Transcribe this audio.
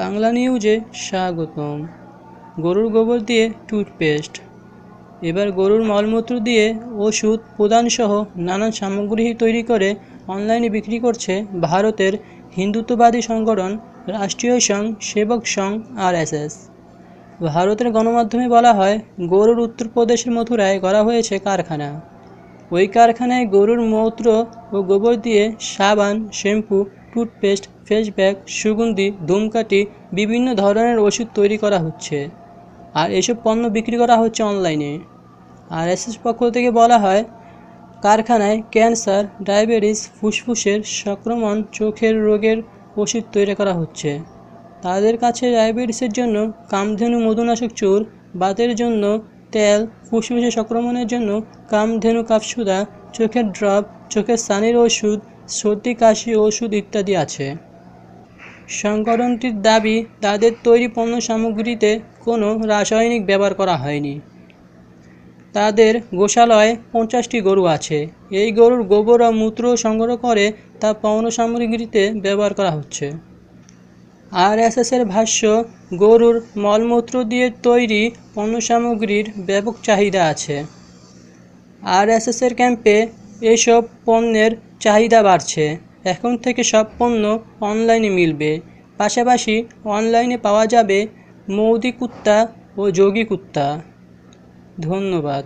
বাংলা নিউজে স্বাগতম। গরুর গোবর দিয়ে টুথপেস্ট। এবার গরুর মলমূত্র দিয়ে ওষুধ, প্রদানসহ নানান সামগ্রী তৈরি করে অনলাইনে বিক্রি করছে ভারতের হিন্দুত্ববাদী সংগঠন, রাষ্ট্রীয় সংঘ সেবক সংঘ আরএসএস। ভারতের গণমাধ্যমে বলা হয়, গরুর উত্তরপ্রদেশের মথুরায় করা হয়েছে কারখানা। ওই কারখানায় গরুর মূত্র ও গোবর দিয়ে সাবান, শ্যাম্পু, টুথপেস্ট, ফেস প্যাক সুগন্ধি, ধূমকাঠি, বিভিন্ন ধরনের ওষুধ তৈরি করা হচ্ছে। আর এসব পণ্য বিক্রি করা হচ্ছে অনলাইনে। আর এসএস পক্ষ থেকে বলা হয়, কারখানায় ক্যান্সার, ডায়াবেটিস, ফুসফুসের সংক্রমণ, চোখের রোগের ওষুধ তৈরি করা হচ্ছে। তাদের কাছে ডায়াবেটিসের জন্য কামধেনু মধুনাশক চুর, বাতের জন্য তেল, ফুসফুসের সংক্রমণের জন্য কামধেনু কাপসুদা চোখের ড্রপ, চোখের সানির ওষুধ, সর্দি, কাশি, ওষুধ ইত্যাদি আছে। সংগঠনটির দাবি, তাদের তৈরি পণ্য সামগ্রীতে কোনো রাসায়নিক ব্যবহার করা হয়নি। তাদের গোশালয়ে পঞ্চাশটি গরু আছে। এই গরুর গোবর ও মূত্র সংগ্রহ করে তা পণ্য সামগ্রীতে ব্যবহার করা হচ্ছে। আরএসএসের ভাষ্য, গরুর মলমূত্র দিয়ে তৈরি পণ্য সামগ্রীর ব্যাপক চাহিদা আছে। আরএসএসের ক্যাম্পে এসব পণ্যের চাহিদা বাড়ছে। এখন থেকে সব পণ্য অনলাইনে মিলবে। পাশাপাশি অনলাইনে পাওয়া যাবে মৌদি কুত্তা ও যোগী কুত্তা। ধন্যবাদ।